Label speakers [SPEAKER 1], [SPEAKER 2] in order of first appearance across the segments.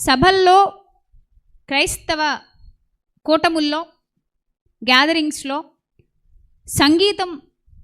[SPEAKER 1] సభల్లో క్రైస్తవ కూటముల్లో గ్యాదరింగ్స్లో సంగీతం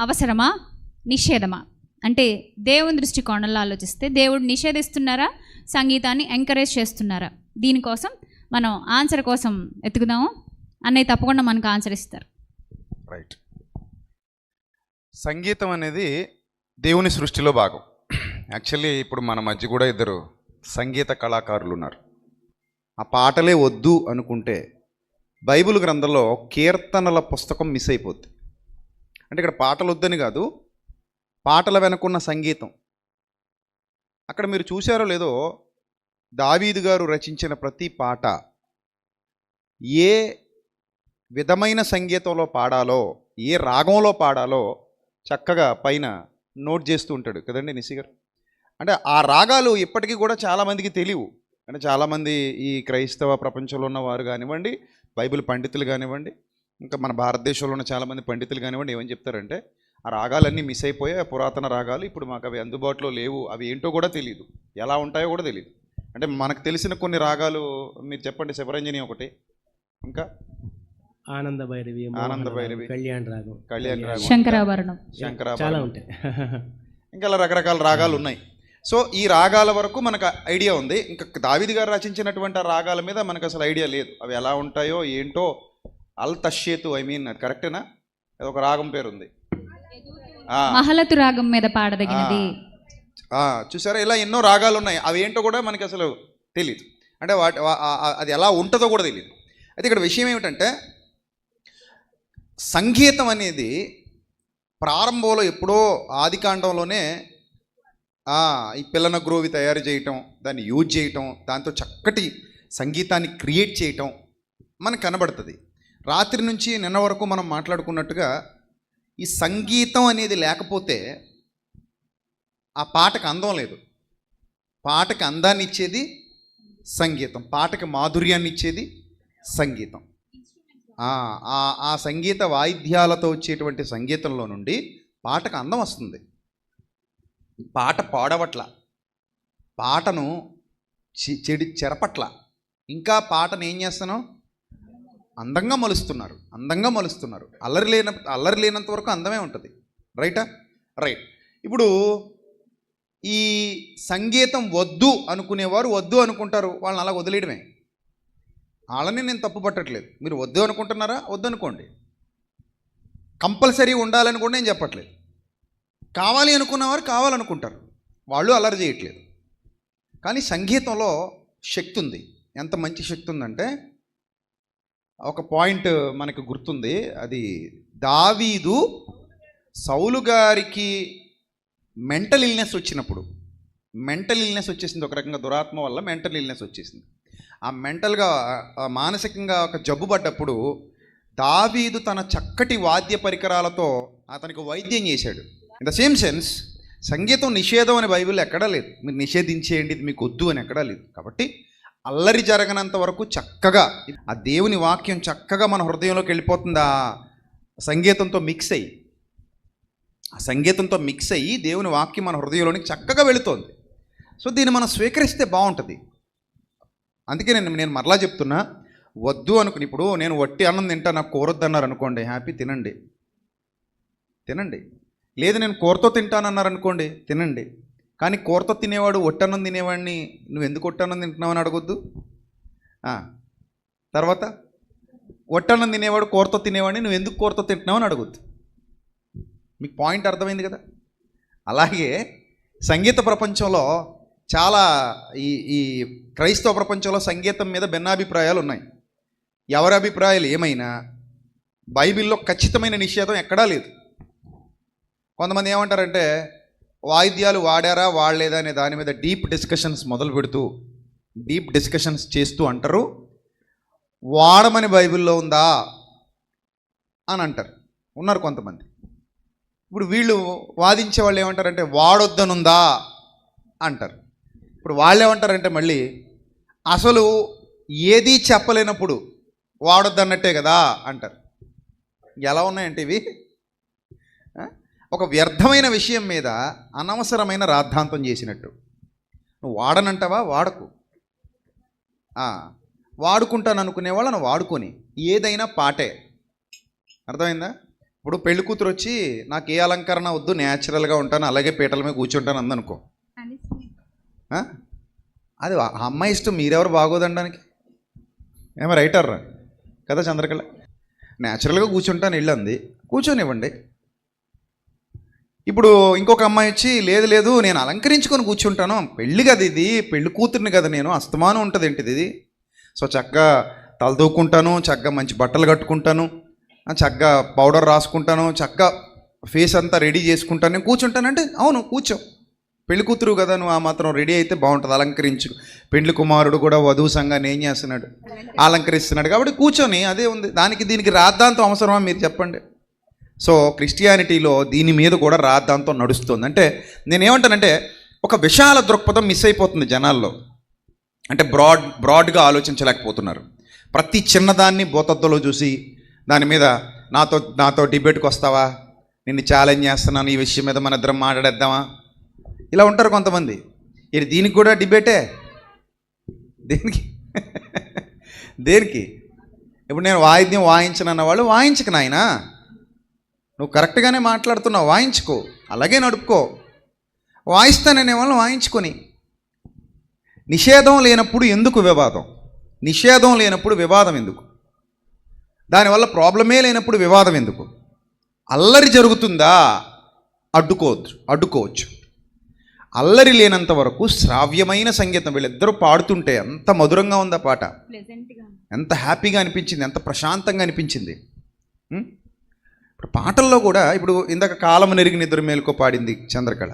[SPEAKER 1] అవసరమా? నిషేధమా? అంటే దేవుని దృష్టికోణంలో ఆలోచిస్తే దేవుడు నిషేధిస్తున్నారా? సంగీతాన్ని ఎంకరేజ్ చేస్తున్నారా? దీనికోసం మనం ఆన్సర్ కోసం ఎత్తుకుదాము అన్నయ్య తప్పకుండా మనకు ఆన్సర్ ఇస్తారు.
[SPEAKER 2] రైట్ సంగీతం అనేది దేవుని సృష్టిలో భాగం. యాక్చువల్లీ ఇప్పుడు మన మధ్య కూడా ఇద్దరు సంగీత కళాకారులు ఉన్నారు ఆ పాటలే వద్దు అనుకుంటే బైబిల్ గ్రంథంలో కీర్తనల పుస్తకం మిస్ అయిపోద్ది. అంటే ఇక్కడ పాటలు వద్దని కాదు పాటల వెనుకున్న సంగీతం. అక్కడ మీరు చూశారో లేదో దావీదు గారు రచించిన ప్రతి పాట ఏ విధమైన సంగీతంలో పాడాలో ఏ రాగంలో పాడాలో చక్కగా పైన నోట్ చేస్తూ ఉంటాడు. కదండి నిసి గారు అంటే ఆ రాగాలు ఇప్పటికీ కూడా చాలామందికి తెలియవు. అంటే చాలామంది ఈ క్రైస్తవ ప్రపంచంలో ఉన్న వారు కానివ్వండి బైబిల్ పండితులు కానివ్వండి ఇంకా మన భారతదేశంలో ఉన్న చాలామంది పండితులు కానివ్వండి ఏమని చెప్తారంటే ఆ రాగాలన్నీ మిస్ అయిపోయాయి ఆ పురాతన రాగాలు ఇప్పుడు మాకు అవి అందుబాటులో లేవు అవి ఏంటో కూడా తెలియదు ఎలా ఉంటాయో కూడా తెలియదు అంటే మనకు తెలిసిన కొన్ని రాగాలు మీరు చెప్పండి శివరంజని ఒకటి ఇంకా?
[SPEAKER 3] ఆనంద భైరవి
[SPEAKER 2] ఆనంద భైరవి.
[SPEAKER 3] కళ్యాణ్ రాగం
[SPEAKER 2] కళ్యాణ్ రాగం.
[SPEAKER 1] శంకరాభరణం.
[SPEAKER 2] శంకరాభరణం.
[SPEAKER 3] చాలా ఉంటాయి.
[SPEAKER 2] ఇంకా అలా రకరకాల రాగాలు ఉన్నాయి. సో ఈ రాగాల వరకు మనకు ఐడియా ఉంది. ఇంకా దావిది గారు రచించినటువంటి ఆ రాగాల మీద మనకు అసలు ఐడియా లేదు. అవి ఎలా ఉంటాయో ఏంటో అల్ తషేతు ఐ మీన్ అది కరెక్టేనా అది ఒక రాగం పేరు ఉంది
[SPEAKER 1] మహలతు రాగం మీద పాడదగినది.
[SPEAKER 2] చూసారా? ఇలా ఎన్నో రాగాలు ఉన్నాయి అవి ఏంటో కూడా మనకి అసలు తెలియదు అంటే వాటి అది ఎలా ఉంటుందో కూడా తెలియదు అయితే ఇక్కడ విషయం ఏమిటంటే సంగీతం అనేది ప్రారంభంలో ఎప్పుడో ఆదికాండంలోనే ఈ పిల్లన గ్రోవి తయారు చేయటం దాన్ని యూజ్ చేయటం దాంతో చక్కటి సంగీతాన్ని క్రియేట్ చేయటం మనకు కనబడుతుంది. రాత్రి నుంచి నిన్న వరకు మనం మాట్లాడుకున్నట్టుగా ఈ సంగీతం అనేది లేకపోతే ఆ పాటకు అందం లేదు. పాటకి అందాన్ని ఇచ్చేది సంగీతం పాటకి మాధుర్యాన్ని ఇచ్చేది సంగీతం. ఆ, ఆ సంగీత వాయిద్యాలతో వచ్చేటువంటి సంగీతంలో నుండి పాటకు అందం వస్తుంది. పాట పాడవట్ల. పాటను చె- చెడి చెరపట్ల. ఇంకా పాటను ఏం చేస్తానో అందంగా మలుస్తున్నారు. అందంగా మలుస్తున్నారు. అల్లరి లేన అల్లరి లేనంత వరకు అందమే ఉంటుంది. రైటా? రైట్. ఇప్పుడు ఈ సంగీతం వద్దు అనుకునేవారు వద్దు అనుకుంటారు. వాళ్ళని అలా వదిలేయడమే. వాళ్ళని నేను తప్పు పట్టట్లేదు. మీరు వద్దు అనుకుంటున్నారా? వద్దు అనుకోండి కంపల్సరీ ఉండాలని కూడా నేను చెప్పట్లేదు. కావాలి అనుకున్నవారు కావాలనుకుంటారు. వాళ్ళు అల్లరి చేయట్లేదు కానీ సంగీతంలో శక్తి ఉంది. ఎంత మంచి శక్తి ఉందంటే ఒక పాయింట్ మనకు గుర్తుంది. అది దావీదు సౌలు గారికి మెంటల్ ఇల్నెస్ వచ్చినప్పుడు మెంటల్ ఇల్నెస్ వచ్చేసింది ఒక రకంగా దురాత్మ వల్ల మెంటల్ ఇల్నెస్ వచ్చేసింది. ఆ మెంటల్గా మానసికంగా ఒక జబ్బు పడ్డప్పుడు దావీదు తన చక్కటి వాద్య పరికరాలతో అతనికి వైద్యం చేశాడు. ఇన్ ద సేమ్ సెన్స్ సంగీతం నిషేధం అని బైబిల్ ఎక్కడా లేదు. మీరు నిషేధించేయండి ఇది మీకు వద్దు అని ఎక్కడా లేదు. కాబట్టి అల్లరి జరగనంత వరకు చక్కగా ఆ దేవుని వాక్యం చక్కగా మన హృదయంలోకి వెళ్ళిపోతుంది? ఆ సంగీతంతో మిక్స్ అయ్యి ఆ సంగీతంతో మిక్స్ అయ్యి దేవుని వాక్యం మన హృదయంలోనికి చక్కగా వెళుతోంది. సో దీన్ని మనం స్వీకరిస్తే బాగుంటుంది. అందుకే నేను నేను మరలా చెప్తున్నా వద్దు అనుకుని ఇప్పుడు నేను వట్టి అన్నం తింటా నాకు కూరొద్దన్నారు అనుకోండి హ్యాపీ తినండి. తినండి. లేదు నేను కూరతో తింటానన్నారనుకోండి తినండి. కానీ కూరతో తినేవాడు ఒట్టన్నం తినేవాడిని నువ్వు ఎందుకు ఒట్టన్నం తింటున్నావని అడగొద్దు? తర్వాత ఒట్టన్నం తినేవాడు కూరతో తినేవాడిని నువ్వు ఎందుకు కూరతో తింటున్నావు అని అడగొద్దు. మీకు పాయింట్ అర్థమైంది కదా? అలాగే సంగీత ప్రపంచంలో చాలా ఈ ఈ క్రైస్తవ ప్రపంచంలో సంగీతం మీద భిన్నాభిప్రాయాలు ఉన్నాయి. ఎవరి అభిప్రాయాలు ఏమైనా? బైబిల్లో ఖచ్చితమైన నిషేధం ఎక్కడా లేదు. కొంతమంది ఏమంటారంటే వాయిద్యాలు వాడారా వాడలేదా అనే దాని మీద డీప్ డిస్కషన్స్ మొదలు పెడుతూ డీప్ డిస్కషన్స్ చేస్తూ అంటారు. వాడమని బైబిల్లో ఉందా అని అంటారు. ఉన్నారు కొంతమంది. ఇప్పుడు వీళ్ళు వాదించే వాళ్ళు ఏమంటారంటే వాడొద్దనుందా అంటారు. ఇప్పుడు వాళ్ళు ఏమంటారంటే మళ్ళీ అసలు ఏదీ చెప్పలేనప్పుడు వాడొద్దన్నట్టే కదా అంటారు. ఎలా ఉన్నాయంటే ఇవి? ఒక వ్యర్థమైన విషయం మీద అనవసరమైన రాద్ధాంతం చేసినట్టు. నువ్వు వాడనంటావా? వాడకు. వాడుకుంటాను అనుకునే వాళ్ళని వాడుకొని ఏదైనా పాటే. అర్థమైందా? ఇప్పుడు పెళ్ళి కూతురు వచ్చి నాకు ఏ అలంకరణ వద్దు న్యాచురల్గా ఉంటాను అలాగే పీటల మీద కూర్చుంటాను అందనుకో? అది అమ్మాయి ఇష్టం మీరెవరు బాగోదనడానికి ఏమో రైటర్ కదా చంద్రకళ? న్యాచురల్గా కూర్చుంటాను వెళ్ళంది కూర్చొనివ్వండి. ఇప్పుడు ఇంకొక అమ్మాయి వచ్చి లేదు లేదు నేను అలంకరించుకొని కూర్చుంటాను. పెళ్ళి కదా ఇది. పెళ్ళి కూతుర్ని కదా నేను. అస్తమానం ఉంటుంది ఏంటిది ఇది? సో చక్కగా తలదూకుంటాను చక్కగా మంచి బట్టలు కట్టుకుంటాను చక్కగా పౌడర్ రాసుకుంటాను చక్కగా ఫేస్ అంతా రెడీ చేసుకుంటాను. నేను కూర్చుంటానంటే అవును కూర్చో. పెళ్ళి కూతురు కదా నువ్వు ఆ మాత్రం రెడీ అయితే బాగుంటుంది. అలంకరించు. పెండ్లి కుమారుడు కూడా వధువు సంఘాన్ని ఏం చేస్తున్నాడు? అలంకరిస్తున్నాడు. కాబట్టి కూర్చొని అదే ఉంది. దానికి దీనికి రాద్ధాంతం అవసరమా మీరు చెప్పండి. సో క్రిస్టియానిటీలో దీని మీద కూడా రాద్ధాంతం నడుస్తుంది. అంటే నేనేమంటానంటే ఒక విశాల దృక్పథం మిస్ అయిపోతుంది జనాల్లో. అంటే బ్రాడ్ బ్రాడ్గా ఆలోచించలేకపోతున్నారు. ప్రతి చిన్నదాన్ని బోతద్దులో చూసి దాని మీద నాతో నాతో డిబేట్కి వస్తావా? నిన్ను ఛాలెంజ్ చేస్తున్నాను ఈ విషయం మీద మన ఇద్దరం మాట్లాడేద్దామా? ఇలా ఉంటారు కొంతమంది. ఇది దీనికి కూడా డిబేటే. దేనికి? దేనికి? ఇప్పుడు నేను వాయిద్యం వాయించనన్న వాళ్ళు వాయించక నాయనా. నువ్వు కరెక్ట్గానే మాట్లాడుతున్నావు వాయించుకో. అలాగే నడుపుకో. వాయిస్తాననే వాళ్ళని వాయించుకొని. నిషేధం లేనప్పుడు ఎందుకు వివాదం? నిషేధం లేనప్పుడు వివాదం ఎందుకు? దానివల్ల ప్రాబ్లమే లేనప్పుడు వివాదం ఎందుకు? అల్లరి జరుగుతుందా? అడ్డుకోవచ్చు అడ్డుకోవచ్చు. అల్లరి లేనంత వరకు శ్రావ్యమైన సంగీతం వీళ్ళిద్దరూ పాడుతుంటే ఎంత మధురంగా ఉందా పాట? ఎంత హ్యాపీగా అనిపించింది ఎంత ప్రశాంతంగా అనిపించింది? ఇప్పుడు పాటల్లో కూడా ఇప్పుడు ఇందాక కాలం నెరిగి నిద్ర మేలుకో పాడింది చంద్రకళ.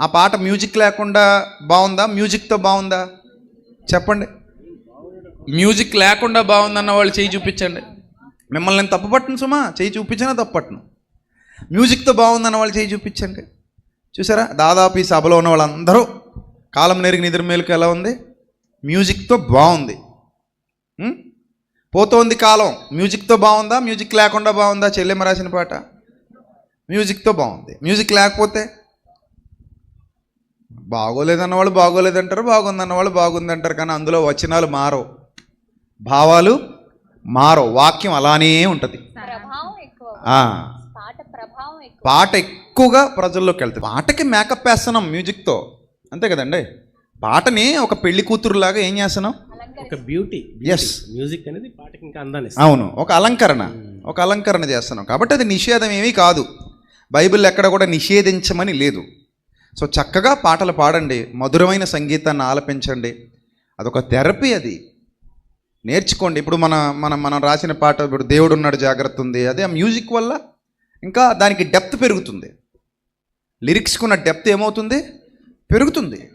[SPEAKER 2] ఆ పాట మ్యూజిక్ లేకుండా బాగుందా? మ్యూజిక్తో బాగుందా? చెప్పండి.
[SPEAKER 4] మ్యూజిక్ లేకుండా బాగుందన్న వాళ్ళు చేయి చూపించండి.
[SPEAKER 2] మిమ్మల్ని నేను తప్పుపట్టను సుమా చేయి చూపించినా తప్పట్టను మ్యూజిక్తో బాగుందన్న వాళ్ళు చేయి చూపించండి. చూసారా? దాదాపు ఈ సభలో ఉన్న వాళ్ళందరూ కాలం నెరిగి నిద్ర మేలుకు ఎలా ఉంది? మ్యూజిక్తో బాగుంది? పోతోంది కాలం. మ్యూజిక్తో బాగుందా? మ్యూజిక్ లేకుండా బాగుందా? చెల్లెమ్మ రాసిన పాట. మ్యూజిక్తో బాగుంది. మ్యూజిక్ లేకపోతే బాగోలేదన్న వాళ్ళు బాగోలేదంటారు బాగుందన్న వాళ్ళు బాగుందంటారు కానీ అందులో వచనాలు మారవు. భావాలు మారవు. వాక్యం అలానే ఉంటుంది.
[SPEAKER 5] పాట
[SPEAKER 2] ఎక్కువగా ప్రజల్లోకి వెళ్తుంది. పాటకి మేకప్ వేస్తున్నాం మ్యూజిక్తో. అంతే కదండి? పాటని ఒక పెళ్ళి కూతురులాగా ఏం చేస్తున్నాం?
[SPEAKER 3] ఒక బ్యూటీ
[SPEAKER 2] Yes.
[SPEAKER 3] మ్యూజిక్ అనేది పాటకి ఇంకా అందాన్ని.
[SPEAKER 2] అవును ఒక అలంకరణ. ఒక అలంకరణ చేస్తున్నాం. కాబట్టి అది నిషేధం ఏమీ కాదు. బైబిల్ ఎక్కడ కూడా నిషేధించమని లేదు. సో చక్కగా పాటలు పాడండి. మధురమైన సంగీతాన్ని ఆలపించండి. అదొక థెరపీ అది. నేర్చుకోండి. ఇప్పుడు మన మన మనం రాసిన పాట ఇప్పుడు దేవుడు ఉన్నాడు జాగ్రత్త ఉంది. అదే ఆ మ్యూజిక్ వల్ల ఇంకా దానికి డెప్త్ పెరుగుతుంది. లిరిక్స్కున్న డెప్త్ ఏమవుతుంది? పెరుగుతుంది.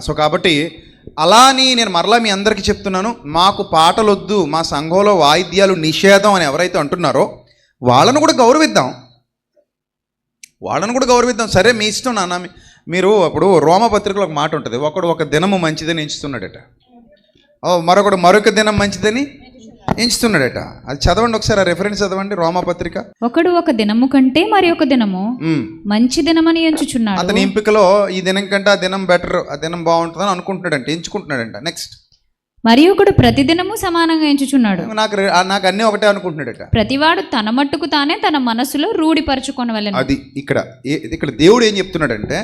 [SPEAKER 2] సో కాబట్టి అలా అని నేను మరలా మీ అందరికీ చెప్తున్నాను మాకు పాటలు వద్దు మా సంఘంలో వాయిద్యాలు నిషేధం అని ఎవరైతే అంటున్నారో వాళ్ళను కూడా గౌరవిద్దాం. వాళ్ళను కూడా గౌరవిద్దాం. సరే మీ ఇష్టం నాన్న మీరు అప్పుడు రోమపత్రికలో ఒక మాట ఉంటుంది ఒకడు ఒక దినము మంచిదని ఎంచుతున్నాడట. మరొకడు మరొక దినం మంచిదని ఎంచుతున్నాడట అది చదవండి ఒకసారి ఆ రెఫరెన్స్ చదవండి రోమపత్రిక
[SPEAKER 1] ఒకడు ఒక దినము కంటే మరి ఒక దినము. మంచి దినమని ఎంచుచున్నాడు.
[SPEAKER 2] అతని ఎంపికలో ఈ దినం కంటే ఆ దినం బెటర్ ఆ దినం బాగుంటుందని అనుకుంటున్నాడంట ఎంచుకుంటున్నాడంట. నెక్స్ట్
[SPEAKER 1] మరి ఒకడు ప్రతిదినము సమానంగా ఎంచుచున్నాడు.
[SPEAKER 2] నాకు నాకు అన్నీ ఒకటే అనుకుంటున్నాడట.
[SPEAKER 1] ప్రతివాడు తన మట్టుకు తానే తన మనసులో రూఢిపరచుకొనవలెను
[SPEAKER 2] అది ఇక్కడ ఇక్కడ దేవుడు ఏం చెప్తున్నాడంటే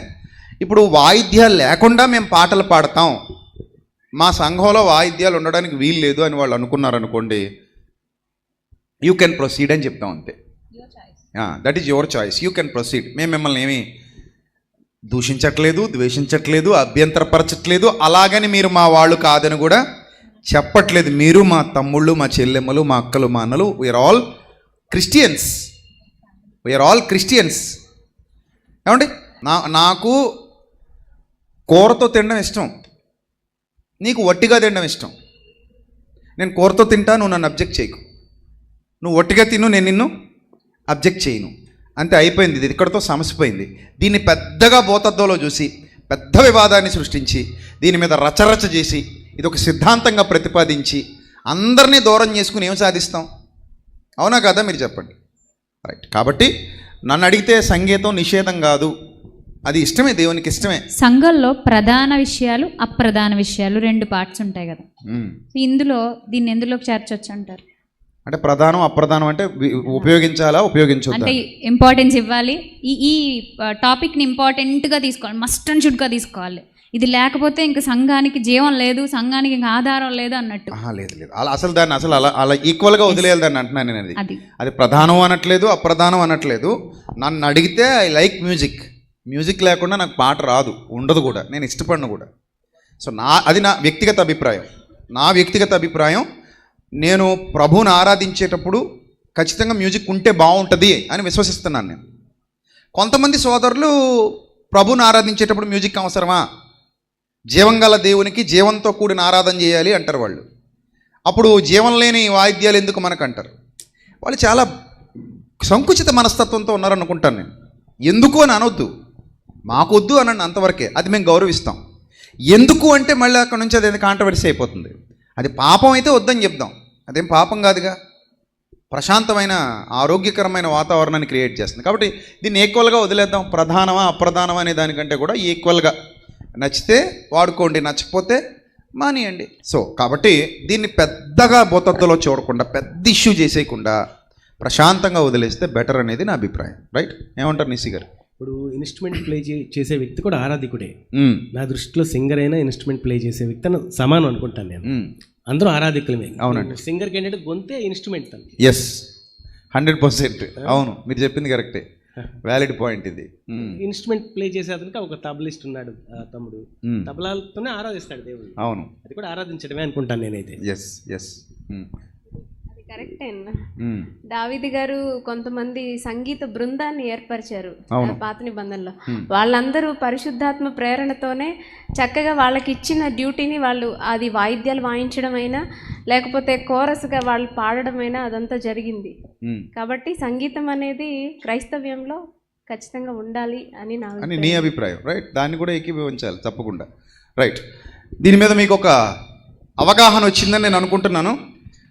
[SPEAKER 2] ఇప్పుడు వాయిద్యాలు లేకుండా మేము పాటలు పాడతాం. మా సంఘంలో వాయిద్యాలు ఉండడానికి వీలు లేదు అని వాళ్ళు అనుకున్నారనుకోండి యూ కెన్ ప్రొసీడ్ అని చెప్తాం అంతే. That is your choice you can proceed మేము మిమ్మల్ని ఏమి దూషించట్లేదు ద్వేషించట్లేదు అభ్యంతరపరచట్లేదు అలాగని మీరు మా వాళ్ళు కాదని కూడా చెప్పట్లేదు. మీరు మా తమ్ముళ్ళు మా చెల్లెమ్మలు మా అక్కలు మా అన్నలు we are all Christians we are all Christians ఏమండి? నా నాకు కూరతో తినడం ఇష్టం. నీకు వట్టిగా తినడం ఇష్టం. నేను కూరతో తింటా నువ్వు నన్ను అబ్జెక్ట్ చేయకు. నువ్వు ఒట్టిగా తిను నేను నిన్ను అబ్జెక్ట్ చేయను. అంతే అయిపోయింది ఇది. ఇక్కడతో సమసిపోయింది. దీన్ని పెద్దగా బోతద్దోలో చూసి పెద్ద వివాదాన్ని సృష్టించి దీని మీద రచరచ చేసి ఇది ఒక సిద్ధాంతంగా ప్రతిపాదించి అందరినీ దూరం చేసుకుని ఏం సాధిస్తాం? అవునా కదా? మీరు చెప్పండి. రైట్ కాబట్టి నన్ను అడిగితే సంగీతం నిషేధం కాదు. అది ఇష్టమే దేవునికి ఇష్టమే.
[SPEAKER 1] సంఘంలో ప్రధాన విషయాలు అప్రధాన విషయాలు రెండు పార్ట్స్ ఉంటాయి కదా. ఇందులో దీన్ని ఎందులోకి చేర్చొచ్చు అంటారు?
[SPEAKER 2] అంటే ప్రధానం అప్రధానం అంటే ఉపయోగించాలా ఉపయోగించొద్దా?
[SPEAKER 1] అంటే ఇంపార్టెన్స్ ఇవ్వాలి. ఈ ఈ టాపిక్ని ఇంపార్టెంట్గా తీసుకోవాలి మస్ట్ అండ్ షుడ్గా తీసుకోవాలి. ఇది లేకపోతే ఇంక సంఘానికి జీవం లేదు సంఘానికి ఇంకా ఆధారం లేదు అన్నట్టు.
[SPEAKER 2] లేదు లేదు. అలా అసలు దాన్ని అసలు అలా అలా ఈక్వల్గా వదిలేయాలి దాన్ని అంటున్నాను నేను అది.
[SPEAKER 1] అది.
[SPEAKER 2] ప్రధానం అనట్లేదు అప్రధానం అనట్లేదు. నన్ను అడిగితే ఐ లైక్ మ్యూజిక్ మ్యూజిక్ లేకుండా నాకు పాట రాదు ఉండదు కూడా. నేను ఇష్టపడను కూడా. సో నా అది నా వ్యక్తిగత అభిప్రాయం. నా వ్యక్తిగత అభిప్రాయం నేను ప్రభువుని ఆరాధించేటప్పుడు ఖచ్చితంగా మ్యూజిక్ ఉంటే బాగుంటుంది అని విశ్వసిస్తున్నాను నేను. కొంతమంది సోదరులు ప్రభుని ఆరాధించేటప్పుడు మ్యూజిక్ అవసరమా? జీవంగల దేవునికి జీవంతో కూడిన ఆరాధన చేయాలి అంటారు వాళ్ళు. అప్పుడు జీవం లేని వాయిద్యాలు ఎందుకు మనకు అంటారు వాళ్ళు చాలా సంకుచిత మనస్తత్వంతో ఉన్నారనుకుంటాను నేను. ఎందుకు అని అనొద్దు. మాకొద్దు అనండి అంతవరకే. అది మేము గౌరవిస్తాం. ఎందుకు అంటే మళ్ళీ అక్కడ నుంచి అది కాంట్రవర్సీ అయిపోతుంది. అది పాపం అయితే వద్దని చెప్దాం. అదేం పాపం కాదుగా. ప్రశాంతమైన ఆరోగ్యకరమైన వాతావరణాన్ని క్రియేట్ చేస్తుంది. కాబట్టి దీన్ని ఈక్వల్గా వదిలేద్దాం. ప్రధానమా అప్రధానమా అనే దానికంటే కూడా ఈక్వల్గా నచ్చితే వాడుకోండి నచ్చకపోతే మానేయండి. సో కాబట్టి దీన్ని పెద్దగా బోతత్తులో చూడకుండా పెద్ద ఇష్యూ చేసేయకుండా ప్రశాంతంగా వదిలేస్తే బెటర్ అనేది నా అభిప్రాయం. రైట్ ఏమంటారు నిసి గారు?
[SPEAKER 3] ఇప్పుడు ఇన్స్ట్రుమెంట్ ప్లే చేసే వ్యక్తి కూడా ఆరాధికుడే. నా దృష్టిలో సింగర్ అయినా ఇన్స్ట్రుమెంట్ ప్లే చేసే వ్యక్తి అని సమానం అనుకుంటాను నేను. అందరూ ఆరాధికులమే.
[SPEAKER 2] అవునండి.
[SPEAKER 3] సింగర్కి ఏంటంటే గొంతే ఇన్స్ట్రుమెంట్ తనకి.
[SPEAKER 2] ఎస్ హండ్రెడ్ పర్సెంట్ అవును మీరు చెప్పింది కరెక్టే. వ్యాలిడ్ పాయింట్ ఇది.
[SPEAKER 3] ఇన్స్ట్రుమెంట్ ప్లే చేసే అతనికి ఒక తబలిస్ట్ ఉన్నాడు తమ్ముడు.
[SPEAKER 2] మ్మ్.
[SPEAKER 3] తబలాలతోనే ఆరాధిస్తాడు దేవుడు.
[SPEAKER 2] అవును.
[SPEAKER 3] అది కూడా ఆరాధించడమే అనుకుంటాను నేనైతే.
[SPEAKER 2] ఎస్ ఎస్
[SPEAKER 6] అది కరెక్టే అన్న
[SPEAKER 2] Hmm.
[SPEAKER 6] దావిది గారు కొంతమంది సంగీత బృందాన్ని ఏర్పరిచారు పాత నిబంధనలో. వాళ్ళందరూ పరిశుద్ధాత్మ ప్రేరణతోనే చక్కగా వాళ్ళకి ఇచ్చిన డ్యూటీని వాళ్ళు అది వాయిద్యాలు వాయించడం అయినా లేకపోతే కోరస్గా వాళ్ళు పాడడమైనా అదంతా జరిగింది. కాబట్టి సంగీతం అనేది క్రైస్తవ్యంలో ఖచ్చితంగా ఉండాలి అని నా
[SPEAKER 2] అని. నీ అభిప్రాయం. రైట్ దాన్ని కూడా ఏకీభవించాలి తప్పకుండా. రైట్ దీని మీద మీకు ఒక అవగాహన వచ్చిందని నేను అనుకుంటున్నాను.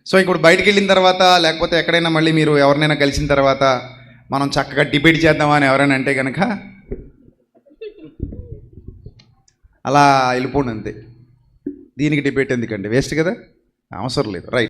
[SPEAKER 2] సో ఇప్పుడు బయటికి వెళ్ళిన తర్వాత లేకపోతే ఎక్కడైనా మళ్ళీ మీరు ఎవరినైనా కలిసిన తర్వాత మనం చక్కగా డిబేట్ చేద్దామని అని ఎవరైనా అంటే కనుక అలా వెళ్ళిపోండి అంతే. దీనికి డిబేట్ ఎందుకండి? వేస్ట్ కదా? అవసరం లేదు. రైట్.